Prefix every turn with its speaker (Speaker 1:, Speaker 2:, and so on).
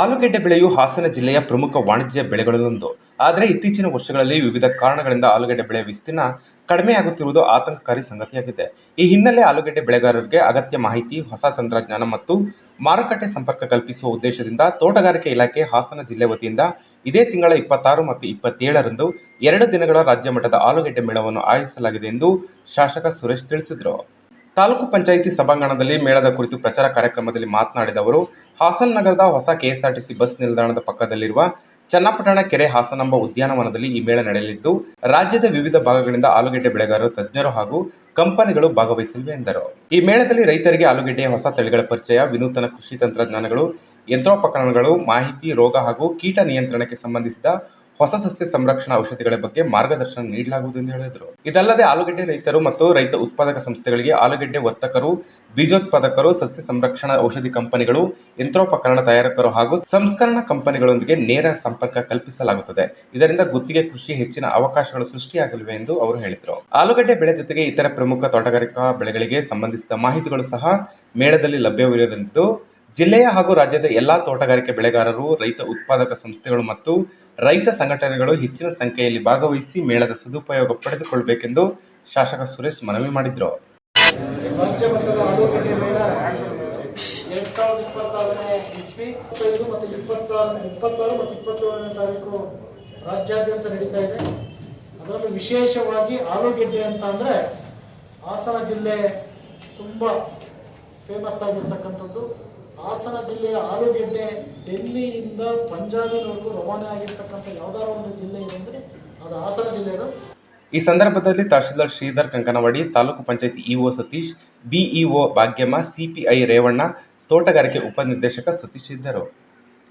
Speaker 1: ಆಲೂಗೆಡ್ಡೆ ಬೆಳೆಯು ಹಾಸನ ಜಿಲ್ಲೆಯ ಪ್ರಮುಖ ವಾಣಿಜ್ಯ ಬೆಳೆಗಳಲ್ಲೊಂದು. ಆದರೆ ಇತ್ತೀಚಿನ ವರ್ಷಗಳಲ್ಲಿ ವಿವಿಧ ಕಾರಣಗಳಿಂದ ಆಲೂಗೆಡ್ಡೆ ಬೆಳೆಯ ವಿಸ್ತೀರ್ಣ ಕಡಿಮೆಯಾಗುತ್ತಿರುವುದು ಆತಂಕಕಾರಿ ಸಂಗತಿಯಾಗಿದೆ. ಈ ಹಿನ್ನೆಲೆ ಆಲೂಗೆಡ್ಡೆ ಬೆಳೆಗಾರರಿಗೆ ಅಗತ್ಯ ಮಾಹಿತಿ, ಹೊಸ ತಂತ್ರಜ್ಞಾನ ಮತ್ತು ಮಾರುಕಟ್ಟೆ ಸಂಪರ್ಕ ಕಲ್ಪಿಸುವ ಉದ್ದೇಶದಿಂದ ತೋಟಗಾರಿಕೆ ಇಲಾಖೆ ಹಾಸನ ಜಿಲ್ಲೆ ವತಿಯಿಂದ ಇದೇ ತಿಂಗಳ ಇಪ್ಪತ್ತಾರು ಮತ್ತು ಇಪ್ಪತ್ತೇಳರಂದು ಎರಡು ದಿನಗಳ ರಾಜ್ಯ ಮಟ್ಟದ ಆಲೂಗೆಡ್ಡೆ ಮೇಳವನ್ನು ಆಯೋಜಿಸಲಾಗಿದೆ ಎಂದು ಶಾಸಕ ಸುರೇಶ್ ತಿಳಿಸಿದರು. ತಾಲೂಕು ಪಂಚಾಯಿತಿ ಸಭಾಂಗಣದಲ್ಲಿ ಮೇಳದ ಕುರಿತು ಪ್ರಚಾರ ಕಾರ್ಯಕ್ರಮದಲ್ಲಿ ಮಾತನಾಡಿದ ಅವರು ಹಾಸನ ನಗರದ ಹೊಸ ಕೆಎಸ್ಆರ್ಟಿಸಿ ಬಸ್ ನಿಲ್ದಾಣದ ಪಕ್ಕದಲ್ಲಿರುವ ಚನ್ನಪಟ್ಟಣ ಕೆರೆ ಹಾಸನಾಂಬ ಉದ್ಯಾನವನದಲ್ಲಿ ಈ ಮೇಳ ನಡೆಯಲಿದ್ದು, ರಾಜ್ಯದ ವಿವಿಧ ಭಾಗಗಳಿಂದ ಆಲೂಗೆಡ್ಡೆ ಬೆಳೆಗಾರರು, ತಜ್ಞರು ಹಾಗೂ ಕಂಪನಿಗಳು ಭಾಗವಹಿಸಲಿವೆ ಎಂದರು. ಈ ಮೇಳದಲ್ಲಿ ರೈತರಿಗೆ ಆಲೂಗೆಡ್ಡೆಯ ಹೊಸ ತಳಿಗಳ ಪರಿಚಯ, ವಿನೂತನ ಕೃಷಿ ತಂತ್ರಜ್ಞಾನಗಳು, ಯಂತ್ರೋಪಕರಣಗಳು, ಮಾಹಿತಿ, ರೋಗ ಹಾಗೂ ಕೀಟ ನಿಯಂತ್ರಣಕ್ಕೆ ಸಂಬಂಧಿಸಿದ ಹೊಸ ಸಸ್ಯ ಸಂರಕ್ಷಣಾ ಔಷಧಿಗಳ ಬಗ್ಗೆ ಮಾರ್ಗದರ್ಶನ ನೀಡಲಾಗುವುದು ಎಂದು ಹೇಳಿದರು. ಇದಲ್ಲದೆ ಆಲೂಗಡ್ಡೆ ರೈತರು ಮತ್ತು ರೈತ ಉತ್ಪಾದಕ ಸಂಸ್ಥೆಗಳಿಗೆ ಆಲೂಗೆಡ್ಡೆ ವರ್ತಕರು, ಬೀಜೋತ್ಪಾದಕರು, ಸಸ್ಯ ಸಂರಕ್ಷಣಾ ಔಷಧಿ ಕಂಪನಿಗಳು, ಯಂತ್ರೋಪಕರಣ ತಯಾರಕರು ಹಾಗೂ ಸಂಸ್ಕರಣಾ ಕಂಪನಿಗಳೊಂದಿಗೆ ನೇರ ಸಂಪರ್ಕ ಕಲ್ಪಿಸಲಾಗುತ್ತದೆ. ಇದರಿಂದ ಗುತ್ತಿಗೆ ಕೃಷಿ ಹೆಚ್ಚಿನ ಅವಕಾಶಗಳು ಸೃಷ್ಟಿಯಾಗಲಿವೆ ಎಂದು ಅವರು ಹೇಳಿದರು. ಆಲೂಗಡ್ಡೆ ಬೆಳೆ ಜೊತೆಗೆ ಇತರ ಪ್ರಮುಖ ತೋಟಗಾರಿಕಾ ಬೆಳೆಗಳಿಗೆ ಸಂಬಂಧಿಸಿದ ಮಾಹಿತಿಗಳು ಸಹ ಮೇಳದಲ್ಲಿ ಲಭ್ಯವಿರಲಿದ್ದು ಜಿಲ್ಲೆಯ ಹಾಗೂ ರಾಜ್ಯದ ಎಲ್ಲಾ ತೋಟಗಾರಿಕೆ ಬೆಳೆಗಾರರು, ರೈತ ಉತ್ಪಾದಕ ಸಂಸ್ಥೆಗಳು ಮತ್ತು ರೈತ ಸಂಘಟನೆಗಳು ಹೆಚ್ಚಿನ ಸಂಖ್ಯೆಯಲ್ಲಿ ಭಾಗವಹಿಸಿ ಮೇಳದ ಸದುಪಯೋಗ ಪಡೆದುಕೊಳ್ಳಬೇಕೆಂದು ಶಾಸಕ ಸುರೇಶ್ ಮನವಿ ಮಾಡಿದರು.
Speaker 2: ರಾಜ್ಯಾದ್ಯಂತ ನಡೀತಾ ಇದೆ. ಅದರಲ್ಲೂ ವಿಶೇಷವಾಗಿ ಆಲೂಗೆಡ್ಡೆ ಅಂತ ಅಂದರೆ ಹಾಸನ ಜಿಲ್ಲೆ ತುಂಬ ಫೇಮಸ್ ಆಗಿರ್ತಕ್ಕಂಥದ್ದು. ಹಾಸನ ಜಿಲ್ಲೆಯ ಆಲೂಗೆಡ್ಡೆ ಡೆಲ್ಲಿಯಿಂದ ಪಂಜಾಬಿನವರೆಗೂ ರವಾನೆ ಆಗಿರ್ತಕ್ಕಂಥ ಯಾವ್ದಾರ ಒಂದು ಜಿಲ್ಲೆ ಇದೆ ಅಂದರೆ ಅದು ಹಾಸನ ಜಿಲ್ಲೆದು.
Speaker 1: ಈ ಸಂದರ್ಭದಲ್ಲಿ ತಹಶೀಲ್ದಾರ್ ಶ್ರೀಧರ್ ಕಂಕನವಾಡಿ, ತಾಲೂಕು ಪಂಚಾಯತಿ EO Satish, BEO Bhagyamma, CPI Revanna, ತೋಟಗಾರಿಕೆ ಉಪನಿರ್ದೇಶಕ ಸತೀಶ್ ಇದ್ದರು.